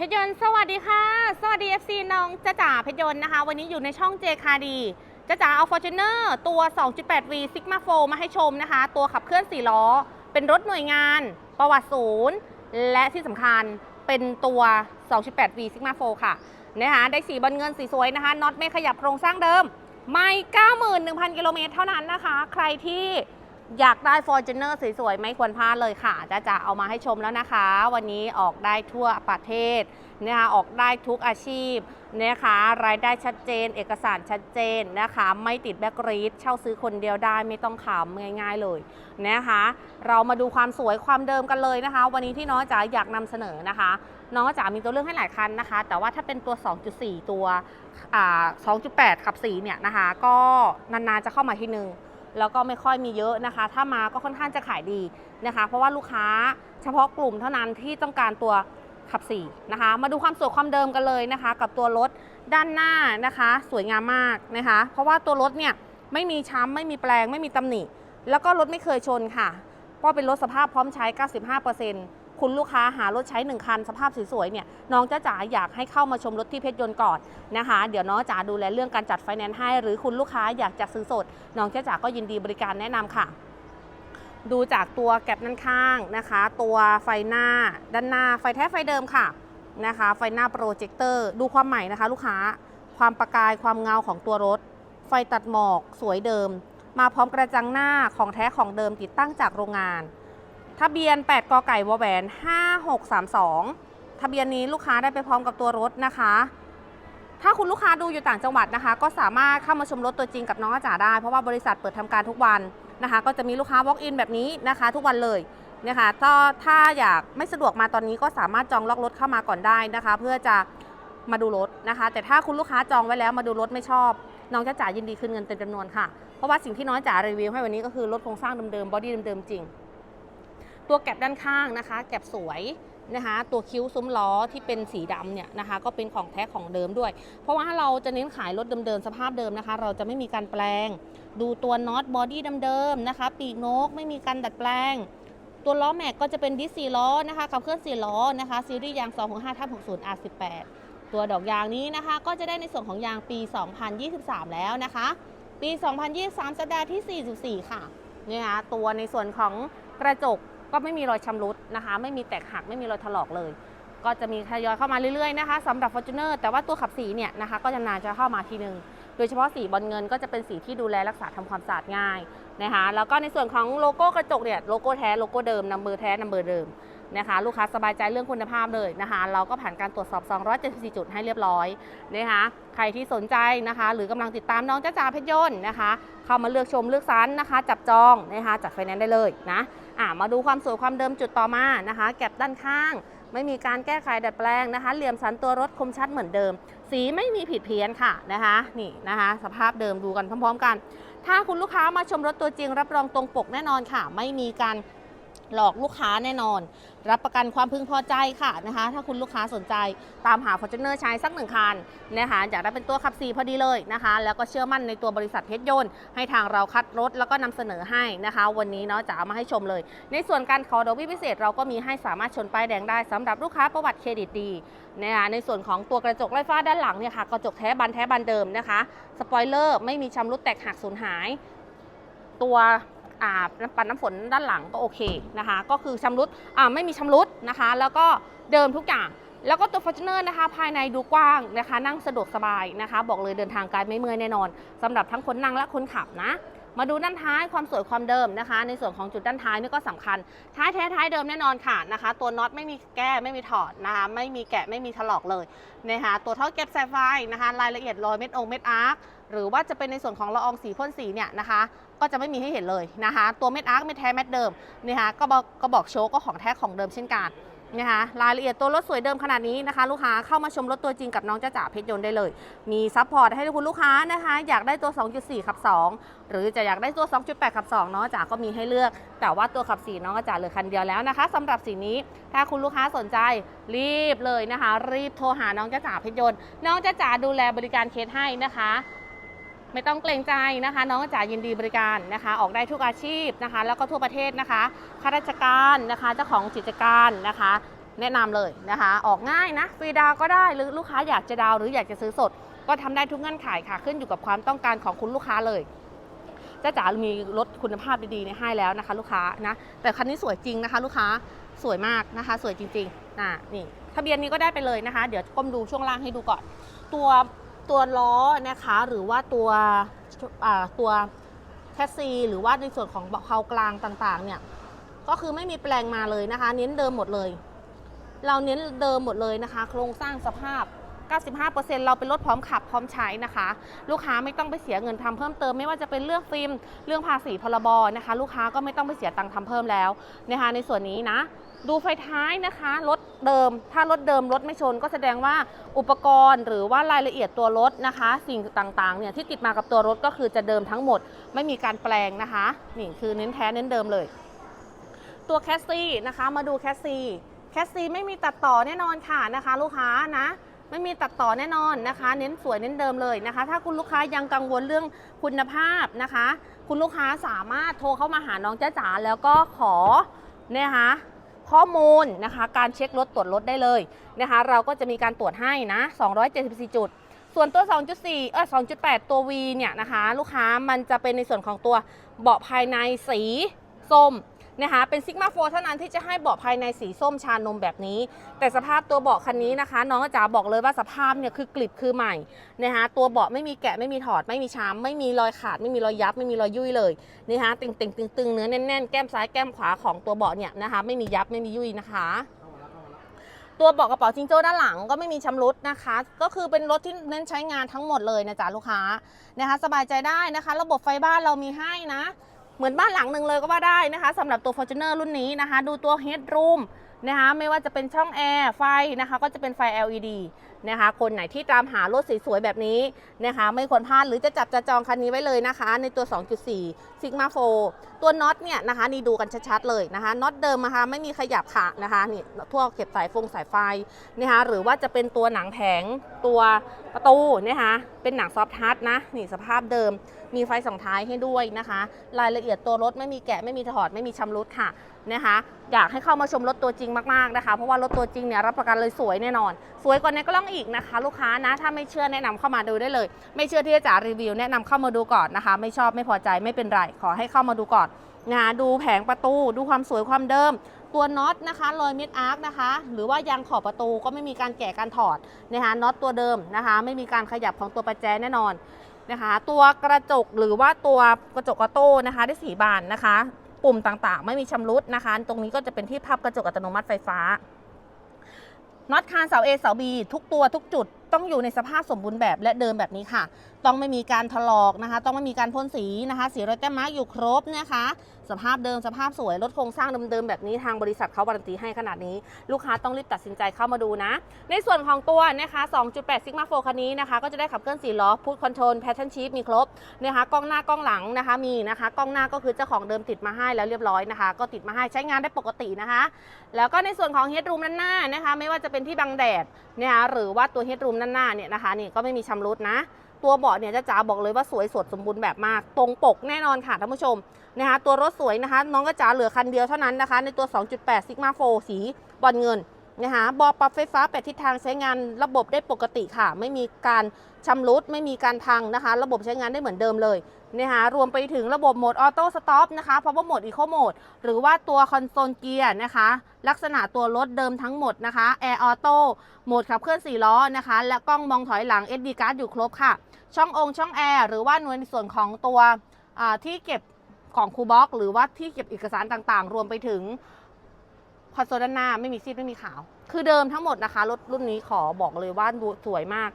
เพชรยนต์สวัสดีค่ะ สวัสดี FC น้องจ้าจ๋าเพชรยนต์นะคะ วันนี้อยู่ในช่อง JKD จ้าจ๋าเอา Fortuner ตัว 2.8V Sigma 4มาให้ชมนะคะ ตัวขับเคลื่อน 4 ล้อ เป็นรถหน่วยงาน ประวัติศูนย์ และที่สำคัญเป็นตัว 2.8V Sigma 4ค่ะนะคะได้สีบอลเงินสีสวยนะคะน็อตไม่ขยับโครงสร้างเดิม ไม่ 91,000 กิโลเมตรเท่านั้นนะคะ ใครที่ อยากได้ Fortuner สวยๆ ไม่ควรพลาดเลยค่ะจะจะเอามาให้ชมแล้วนะคะ วันนี้ออกได้ทั่วประเทศนะคะออกได้ทุกอาชีพนะคะรายได้ชัดเจน เอกสารชัดเจนนะคะไม่ติดแบ็กรีดเช่าซื้อคนเดียวได้ไม่ต้องขำง่ายๆเลยนะคะเรามาดูความสวยความเดิมกันเลยนะคะ วันนี้ที่น้องจ๋าอยากนำเสนอนะคะ น้องจ๋ามีตัวเลือกให้หลายคันนะคะ แต่ว่าถ้าเป็นตัว 2.4 ตัว 2.8 ขับสีเนี่ยนะคะ ก็นานๆจะเข้ามาทีนึง แล้วก็ไม่ค่อยมีเยอะนะคะ ถ้ามาก็ค่อนข้างจะขายดีนะคะ เพราะว่าลูกค้าเฉพาะกลุ่มเท่านั้นที่ต้องการตัวขับสี่นะคะ มาดูความสวยความเดิมกันเลยนะคะ กับตัวรถด้านหน้านะคะ สวยงามมากนะคะ เพราะว่าตัวรถเนี่ยไม่มีช้ำไม่มีแปลง ไม่มีตำหนิ แล้วก็รถไม่เคยชนค่ะ ก็เป็นรถสภาพพร้อมใช้ 95% คุณลูกค้าหารถใช้1คันสภาพสวยๆเนี่ยน้องจ้าจ๋าอยากให้เข้ามาชมรถที่เพชรยนต์ก่อนนะคะ เดี๋ยวน้องจ๋าดูแลเรื่องการจัดไฟแนนซ์ให้ หรือคุณลูกค้าอยากจะซื้อสด น้องจ้าจ๋าก็ยินดีบริการแนะนำค่ะ ดูจากตัวแก็บด้านข้างนะคะ ตัวไฟหน้า ด้านหน้าไฟแท้ไฟเดิมค่ะนะคะ ไฟหน้าโปรเจคเตอร์ดูความใหม่นะคะ ลูกค้าความประกายความเงาของตัวรถ ไฟตัดหมอกสวยเดิม มาพร้อมกระจังหน้าของแท้ของเดิมติดตั้งจากโรงงาน ทะเบียน 8 กไก่วแหวน 5632 ทะเบียนนี้ลูกค้าได้ไปพร้อมกับตัวรถนะคะ ถ้าคุณลูกค้าดูอยู่ต่างจังหวัดนะคะ ก็สามารถเข้ามาชมรถตัวจริงกับน้องอาจ๋าได้ เพราะว่าบริษัทเปิดทำการทุกวันนะคะ ก็จะมีลูกค้า walk in แบบนี้นะคะ ทุกวันเลยนะคะถ้าถ้าอยากไม่สะดวกมาตอนนี้ก็สามารถจองล็อกรถเข้ามาก่อนได้นะคะ เพื่อจะมาดูรถนะคะ แต่ถ้าคุณลูกค้าจองไว้แล้วมาดูรถไม่ชอบ น้องจ้าจ๋ายินดีคืนเงินเต็มจำนวนค่ะ เพราะว่าสิ่งที่น้องจ๋ารีวิวให้วันนี้ก็คือรถโครงสร้างเดิมๆบอดี้เดิมๆจริง ตัวแก็บด้านข้างนะคะ แก็บสวยนะคะ ตัวคิ้วซุ้มล้อที่เป็นสีดำเนี่ยนะคะ ก็เป็นของแท้ของเดิมด้วย เพราะว่าเราจะเน้นขายรถเดิมๆสภาพเดิมนะคะ เราจะไม่มีการแปลง ดูตัวน็อตบอดี้เดิมๆนะคะ ปีกนกไม่มีการดัดแปลง ตัวล้อแม็กก็จะเป็นดิสซีล้อนะคะขับเคลื่อน4ล้อนะคะซีรีส์ยาง265ทับ60 R18 ตัวดอกยางนี้นะคะ ก็จะได้ในส่วนของยางปี 2023 แล้วนะคะ ปี 2023 สัปดาห์ที่ 44 ค่ะเนี่ยะตัวในส่วนของกระจก ก็ไม่มีรอยชำรุดนะคะ ไม่มีแตกหักไม่มีรอยถลอกเลย ก็จะมีทยอยเข้ามาเรื่อยๆนะคะสำหรับ Fortuner แต่ว่าตัวขับสีเนี่ยนะคะก็จะนานจะเข้ามาทีนึง โดยเฉพาะสีบอลเงินก็จะเป็นสีที่ดูแลรักษาทำความสะอาดง่ายนะคะแล้วก็ในส่วนของโลโก้กระจกเนี่ยโลโก้แท้โลโก้เดิมนัมเบอร์แท้นัมเบอร์เดิม นะคะลูกค้าสบายใจเรื่องคุณภาพเลยนะคะเราก็ผ่านการตรวจสอบ 274 จุดให้เรียบร้อยนะคะใครที่สนใจนะคะ หรือกำลังติดตามน้องจ้าจ๋าเพชรยนต์นะคะ เข้ามาเลือกชมเลือกซันนะคะ จับจองนะคะจัดไฟแนนซ์ได้เลยนะอ่ามาดูความสวยความเดิมจุดต่อมานะคะ แก็บด้านข้าง ไม่มีการแก้ไขดัดแปลงนะคะ เหลี่ยมสันตัวรถคมชัดเหมือนเดิม สีไม่มีผิดเพี้ยนค่ะนะคะนี่นะคะ สภาพเดิมดูกันพร้อม ๆ กัน ถ้าคุณลูกค้ามาชมรถตัวจริงรับรองตรงปกแน่นอนค่ะ ไม่มีการ หลอกลูกค้าแน่นอน รับประกันความพึงพอใจค่ะนะคะ ถ้าคุณลูกค้าสนใจตามหา Fortuner ใช้สักหนึ่งคันนะคะอยากได้เป็นตัวขับสีพอดีเลยนะคะ แล้วก็เชื่อมั่นในตัวบริษัทเพชรยนต์ให้ทางเราคัดรถแล้วก็นำเสนอให้นะคะ วันนี้เนาะจะเอามาให้ชมเลย ในส่วนการขอดอกเบี้ยพิเศษเราก็มีให้สามารถชนป้ายแดงได้สำหรับลูกค้าประวัติเครดิตดีนะคะในส่วนของตัวกระจกไฟฟ้าด้านหลังเนี่ยค่ะกระจกแท้บานแท้บานเดิมนะคะสปอยเลอร์ไม่มีชำรุดแตกหักสูญหาย ตัว ปันน้ำฝนด้านหลังก็โอเคนะคะ ก็คือชำรุดอ่าไม่มีชำรุดนะคะ แล้วก็เดิมทุกอย่าง แล้วก็ตัว Fortuner นะคะ ภายในดูกว้างนะคะ นั่งสะดวกสบายนะคะ บอกเลยเดินทางไกลไม่เมื่อยแน่นอนสำหรับทั้งคนนั่งและคนขับนะ มาดูด้านท้ายความสวยความเดิมนะคะ ในส่วนของจุดด้านท้ายนี่ก็สำคัญ ท้ายแท้ท้ายเดิมแน่นอนค่ะนะคะ ตัวน็อตไม่มีแก้ไม่มีถอดนะคะไม่มีแกะไม่มีถลอกเลยนะคะตัวท่อเก็บสายไฟนะคะรายละเอียดรอยเม็ดองเม็ดอาร์คหรือว่าจะเป็นในส่วนของละอองสีพ่นสีเนี่ยนะคะ ก็จะไม่มีให้เห็นเลยนะคะ ตัวเม็ดอาร์คเม็ดแท้เม็ดเดิมนะคะก็บอกก็บอกโชว์ก็ของแท้ของเดิมเช่นกัน นะคะรายละเอียดตัวรถสวยเดิมขนาดนี้นะคะ ลูกค้าเข้ามาชมรถตัวจริงกับน้องจ้าจ๋าเพชรยนต์ได้เลย มีซัพพอร์ตให้คุณลูกค้านะคะ อยากได้ตัว 2.4 ขับ 2 หรือจะอยากได้ตัว 2.8 ขับ 2 เนาะจ๋าก็มีให้เลือก แต่ว่าตัวขับ 4 น้องก็จ๋าเหลือคันเดียวแล้วนะคะสำหรับสีนี้ถ้าคุณลูกค้าสนใจรีบเลยนะคะ รีบโทรหาน้องจ้าจ๋าเพชรยนต์น้องจ้าจ๋าดูแลบริการเคสให้นะคะ ไม่ต้องเกรงใจนะคะ น้องจ๋ายินดีบริการนะคะ ออกได้ทุกอาชีพนะคะ แล้วก็ทั่วประเทศนะคะข้าราชการนะคะเจ้าของกิจการนะคะ แนะนำเลยนะคะ ออกง่ายนะฟรีดาวก็ได้หรือลูกค้าอยากจะดาวหรืออยากจะซื้อสด ก็ทำได้ทุกเงื่อนไขค่ะ ขึ้นอยู่กับความต้องการของคุณลูกค้าเลยจ้าจ๋ามีรถคุณภาพดีๆเนี่ยให้แล้วนะคะ ลูกค้านะแต่คันนี้สวยจริงนะคะ ลูกค้าสวยมากนะคะ สวยจริงๆนะนี่ทะเบียนนี้ก็ได้ไปเลยนะคะ เดี๋ยวก้มดูช่วงล่างให้ดูก่อน ตัว ตัวล้อนะคะ หรือว่าตัวตัวแคสซี หรือว่าในส่วนของเบาะเพากลางต่างๆ เนี่ยก็คือไม่มีแปลงมาเลยนะคะ เน้นเดิมหมดเลย เราเน้นเดิมหมดเลยนะคะ โครงสร้างสภาพ 95%เราเป็นรถพร้อมขับพร้อมใช้นะคะ ลูกค้าไม่ต้องไปเสียเงินทำเพิ่มเติมไม่ว่าจะเป็นเรื่องฟิล์มเรื่องภาษีพรบนะคะ ลูกค้าก็ไม่ต้องไปเสียตังค์ทำเพิ่มแล้วนะคะในส่วนนี้นะดูไฟท้ายนะคะรถเดิม ถ้ารถเดิมรถไม่ชน ก็แสดงว่าอุปกรณ์หรือว่ารายละเอียดตัวรถนะคะ สิ่งต่างๆเนี่ยที่ติดมากับตัวรถก็คือจะเดิมทั้งหมด ไม่มีการแปลงนะคะนี่คือเน้นแท้เน้นเดิมเลย ตัวแคสซี่นะคะมาดูแคสซี่แคสซี่ไม่มีตัดต่อแน่นอนค่ะนะคะ ลูกค้านะ ไม่มีตัดต่อแน่นอนนะคะ เน้นสวยเน้นเดิมเลยนะคะ ถ้าคุณลูกค้ายังกังวลเรื่องคุณภาพนะคะ คุณลูกค้าสามารถโทรเข้ามาหาน้องจ้าจ๋าแล้วก็ขอนะคะข้อมูลนะคะการเช็ครถตรวจรถได้เลยนะคะ เราก็จะมีการตรวจให้นะ274 จุด ส่วนตัว 2.4 เออ2.8 ตัว V เนี่ยนะคะ ลูกค้ามันจะเป็นในส่วนของตัวเบาะภายในสีส้ม นะคะเป็นซิกมาโฟเท่านั้นที่จะให้เบาะภายในสีส้มชานมแบบนี้ แต่สภาพตัวเบาะคันนี้นะคะ น้องจ๋าบอกเลยว่าสภาพเนี่ยคือกลิบคือใหม่นะคะตัวเบาะไม่มีแกะไม่มีถอดไม่มีช้ำไม่มีรอยขาด ไม่มีรอยยับไม่มีรอยยุ่ยเลยนะคะติ่งติ่งตึงตึงๆเนื้อแน่นๆแก้มซ้ายแก้มขวาของตัวเบาะเนี่ยนะคะไม่มียับไม่มียุ่ยนะคะตัวเบาะกระเป๋าจิงโจ้ด้านหลังก็ไม่มีชำรุดนะคะ ก็คือเป็นรถที่เน้นใช้งานทั้งหมดเลยนะจ๊ะลูกค้านะคะ สบายใจได้นะคะ ระบบไฟบ้านเรามีให้นะ เหมือนบ้านหลังหนึ่งเลยก็ว่าได้นะคะสำหรับตัว Fortuner รุ่นนี้นะคะ ดูตัว Headroom นะคะไม่ว่าจะเป็นช่องแอร์ไฟนะคะ ก็จะเป็นไฟ LED นะคะ คนไหนที่ตามหารถสวยๆแบบนี้นะคะ ไม่ควรพลาดหรือจะจับจะจองคันนี้ไว้เลยนะคะ ในตัว 2.4 Sigma 4ตัวน็อตเนี่ยนะคะ นี่ดูกันชัดๆเลยนะคะน็อตเดิมนะคะไม่มีขยับค่ะนะคะนี่ทั่วเก็บสายฟงสายไฟนะคะหรือว่าจะเป็นตัวหนังแผงตัวประตูนะคะเป็นหนังซอฟทัชนะนี่สภาพเดิม มีไฟส่องท้ายให้ด้วยนะคะ รายละเอียดตัวรถไม่มีแกะไม่มีถอดไม่มีชำรุดค่ะนะคะ อยากให้เข้ามาชมรถตัวจริงมากๆนะคะ เพราะว่ารถตัวจริงเนี่ยรับประกันเลยสวยแน่นอน สวยกว่าในกล้องอีกนะคะ ลูกค้านะถ้าไม่เชื่อแนะนำเข้ามาดูได้เลย ไม่เชื่อที่จะจ่ารีวิวแนะนำเข้ามาดูก่อนนะคะ ไม่ชอบไม่พอใจไม่เป็นไรขอให้เข้ามาดูก่อนนะคะดูแผงประตูดูความสวยความเดิม ตัวน็อตนะคะรอยมิดอาร์คนะคะ หรือว่ายางขอบประตูก็ไม่มีการแกะการถอดนะคะน็อตตัวเดิมนะคะ ไม่มีการขยับของตัวประแจแน่นอน นะคะ ตัวกระจกหรือว่าตัวกระจกออโต้นะคะ ได้สีบานนะคะ ปุ่มต่างๆ ไม่มีชำรุดนะคะ ตรงนี้ก็จะเป็นที่พับกระจกอัตโนมัติไฟฟ้าน็อตคานเสา A เสา B ทุกตัวทุกจุด ต้องอยู่ในสภาพสมบูรณ์แบบและเดิมแบบนี้ค่ะ ต้องไม่มีการถลอกนะคะ ต้องไม่มีการพ่นสีนะคะ สีรอยแต้มมาร์กอยู่ครบนะคะ สภาพเดิมสภาพสวยรถโครงสร้างเดิมๆแบบนี้ทางบริษัทเขาการันตีให้ขนาดนี้ ลูกค้าต้องรีบตัดสินใจเข้ามาดูนะ ในส่วนของตัวนะคะ 2.8 Sigma 4คันนี้นะคะ ก็จะได้ขับเคลื่อน4ล้อพุทคอนโทรลแพทเทิร์นชีฟมีครบนะคะกล้องหน้ากล้องหลังนะคะมีนะคะกล้องหน้าก็คือเจ้าของเดิมติดมาให้แล้วเรียบร้อยนะคะ ก็ติดมาให้ใช้งานได้ปกตินะคะ แล้วก็ในส่วนของเฮดรูมด้านหน้านะคะ ไม่ว่าจะเป็นที่บังแดดนะคะหรือว่าตัวเฮดรูมด้านหน้าเนี่ยนะคะนี่ก็ไม่มีชำรุดนะ ตัวเบาะเนี่ยจะจ๋าบอกเลยว่าสวยสดสมบูรณ์แบบมาก ตรงปกแน่นอนค่ะท่านผู้ชมนะคะตัวรถสวยนะคะ น้องก็จ๋าเหลือคันเดียวเท่านั้นนะคะ ในตัว 2.8 Sigma 4สีบอลเงิน นะคะบาะปรับไฟฟ้าแปดทิศทางใช้งานระบบได้ปกติค่ะ ไม่มีการชำรุดไม่มีการพังนะคะ ระบบใช้งานได้เหมือนเดิมเลยนะคะรวมไปถึงระบบโหมดออโต้สต็อปนะคะพาวเวอร์โหมดอีโคโหมดหรือว่าตัวคอนโซลเกียร์นะคะ ลักษณะตัวรถเดิมทั้งหมดนะคะแอร์ออโต้โหมดขับเคลื่อน4ล้อนะคะ และกล้องมองถอยหลัง SD card อยู่ครบค่ะ ช่ององค์ช่องแอร์หรือว่าในส่วนของตัวที่เก็บของคูบ็อกหรือว่าที่เก็บเอกสารต่างๆ รวมไปถึง คอนโซลด้านหน้าไม่มีซีดไม่มีขาว คือเดิมทั้งหมดนะคะรถรุ่นนี้ขอบอกเลยว่าดูสวยมาก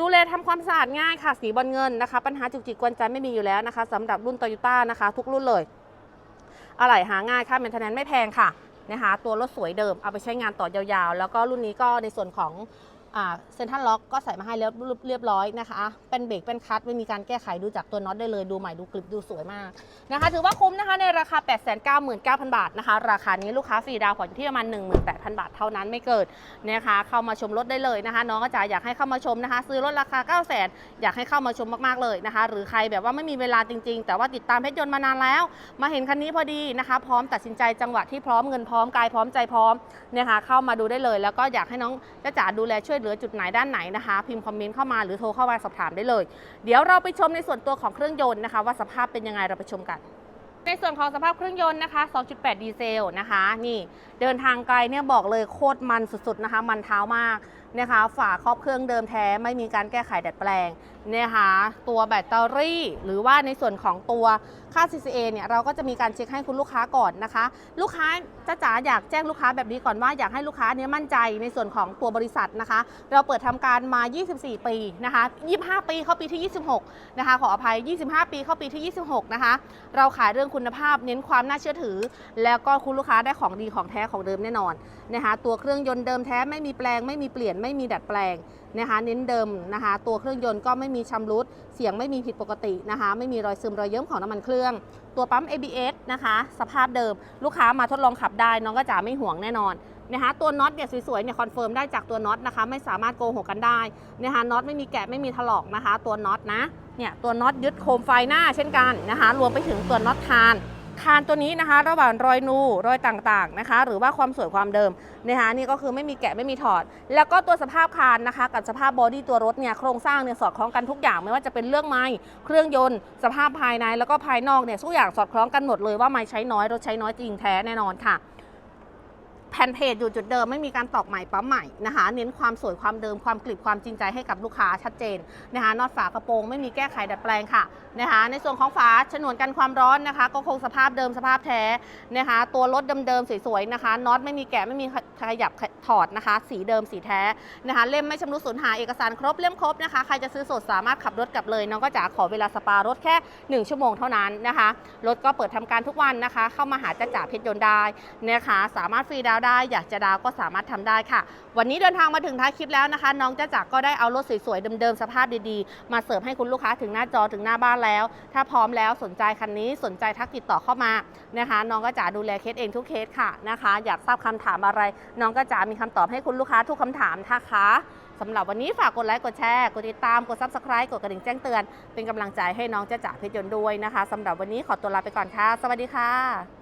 ดูแลทำความสะอาดง่ายค่ะสีบอลเงินนะคะ ปัญหาจุกจิกกวนใจไม่มีอยู่แล้วนะคะสำหรับรุ่นโตโยต้านะคะ ทุกรุ่นเลย อะไหล่หาง่ายค่ะเมนเทนแนนไม่แพงค่ะนะคะตัวรถสวยเดิมเอาไปใช้งานต่อยาวๆ แล้วก็รุ่นนี้ก็ในส่วนของ เซ็นทรัลล็อกก็ใส่มาให้แล้วเรียบร้อยนะคะ เป็นเบรกเป็นคลัตช์ไม่มีการแก้ไขดูจากตัวน็อตได้เลยดูใหม่ดูกริบดูสวยมากนะคะ ถือว่าคุ้มนะคะในราคา 899,000 บาทนะคะ ราคานี้ลูกค้าฟรีดาวน์ผ่อนที่ประมาณ 18,000 บาทเท่านั้นไม่เกินนะคะ เข้ามาชมรถได้เลยนะคะน้องก็จะอยากให้เข้ามาชมนะคะ ซื้อรถราคา900,000อยากให้เข้ามาชมมากๆเลยนะคะ หรือใครแบบว่าไม่มีเวลาจริง ๆ แต่ว่าติดตามเพชรยนต์มานานแล้ว มาเห็นคันนี้พอดีนะคะ พร้อมตัดสินใจจังหวะที่พร้อมเงินพร้อมกายพร้อมใจพร้อมนี่ยค่ะเข้ามาดูได้เลย แล้วก็อยากให้น้องจ้าจ๋าดูแลช่วยเหลือจุดไหนด้านไหนนะคะ พิมพ์คอมเมนต์เข้ามาหรือโทรเข้ามาสอบถามได้เลย เดี๋ยวเราไปชมในส่วนตัวของเครื่องยนต์นะคะ ว่าสภาพเป็นยังไงเราไปชมกันในส่วนของสภาพเครื่องยนต์นะคะ 2.8 ดีเซลนะคะ นี่เดินทางไกลเนี่ยบอกเลยโคตรมันสุดๆนะคะ มันเท้ามากนะคะ ฝาครอบเครื่องเดิมแท้ไม่มีการแก้ไขดัดแปลงนะคะตัวแบตเตอรี่ หรือว่าในส่วนของตัวค่า CCA เนี่ยเราก็จะมีการเช็คให้คุณลูกค้าก่อนนะคะ ลูกค้าจ้าจ๋าอยากแจ้งลูกค้าแบบนี้ก่อนว่าอยากให้ลูกค้าเนี่ยมั่นใจในส่วนของตัวบริษัทนะคะ เราเปิดทำการมา 24 ปีนะคะ 25 ปีเข้าปีที่ 26 นะคะ ขออภัย 25 ปีเข้าปีที่ 26 นะคะ เราขายเรื่องคุณภาพเน้นความน่าเชื่อถือ แล้วก็คุณลูกค้าได้ของดีของแท้ของเดิมแน่นอนนะคะตัวเครื่องยนต์เดิมแท้ไม่มีแปลงไม่มีเปลี่ยนไม่มีดัดแปลงนะคะเน้นเดิมนะคะ ตัวเครื่องยนต์ก็ไม่มีชำรุด เสียงไม่มีผิดปกตินะคะ ไม่มีรอยซึมรอยเยิ้มของน้ำมันเครื่อง ตัวปั๊ม ABS นะคะ สภาพเดิม ลูกค้ามาทดลองขับได้ น้องก็จะไม่ห่วงแน่นอนนะคะตัวน็อตเนี่ยสวยๆเนี่ยคอนเฟิร์มได้จากตัวน็อตนะคะ ไม่สามารถโกหกกันได้นะคะน็อตไม่มีแกะไม่มีถลอกนะคะ ตัวน็อตนะเนี่ยตัวน็อตยึดโคมไฟหน้าเช่นกันนะคะ รวมไปถึงตัวน็อตคาน คานตัวนี้นะคะ ระหว่างรอยนูรอยต่างๆนะคะ หรือว่าความสวยความเดิมนะคะนี่ก็คือไม่มีแกะไม่มีถอด แล้วก็ตัวสภาพคานนะคะ กับสภาพบอดี้ตัวรถเนี่ยโครงสร้างเนี่ยสอดคล้องกันทุกอย่างไม่ว่าจะเป็นเรื่องไม้เครื่องยนต์ สภาพภายในแล้วก็ภายนอกเนี่ยทุกอย่างสอดคล้องกันหมดเลยว่าไม้ใช้น้อยรถใช้น้อยจริงแท้แน่นอนค่ะ แผ่นเพจอยู่จุดเดิมไม่มีการตอกใหม่ปั๊มใหม่นะคะ เน้นความสวยความเดิมความกริบความจริงใจให้กับลูกค้าชัดเจนนะคะน็อตฝากระโปรงไม่มีแก้ไขดัดแปลงค่ะนะคะในส่วนของฝาฉนวนกันความร้อนนะคะ ก็คงสภาพเดิมสภาพแท้นะคะตัวรถเดิมๆสวยๆนะคะน็อตไม่มีแกะไม่มีขยับถอดนะคะ สีเดิมสีแท้นะคะเล่มไม่ชำรุดสูญหายเอกสารครบเล่มครบนะคะใครจะซื้อสดสามารถขับรถกลับเลยน้องก็จะขอเวลาสปารถแค่ 1 ชั่วโมงเท่านั้นนะคะรถก็เปิดทำการทุกวันนะคะ เข้ามาหาจ้าจ๋าเพชรยนต์ได้นะคะสามารถฟรีดาวน์ได้ อยากจะดาวก็สามารถทำได้ค่ะ วันนี้เดินทางมาถึงท้ายคลิปแล้วนะคะ น้องจ้าจ๋าก็ได้เอารถสวยๆเดิมๆสภาพดีๆ มาเสิร์ฟให้คุณลูกค้าถึงหน้าจอถึงหน้าบ้านแล้ว ถ้าพร้อมแล้วสนใจคันนี้สนใจทักติดต่อเข้ามานะคะ น้องก็จ๋าดูแลเคสเองทุกเคสค่ะนะคะ อยากทราบคำถามอะไร น้องก็จ๋ามีคำตอบให้คุณลูกค้าทุกคำถามนะคะสำหรับวันนี้ฝากกดไลค์ กดแชร์ กดติดตาม กด subscribe กดกระดิ่งแจ้งเตือน เป็นกำลังใจให้น้องจ้าจ๋าเพชรยนต์ด้วยนะคะสำหรับวันนี้ขอตัวลาไปก่อนค่ะ สวัสดีค่ะ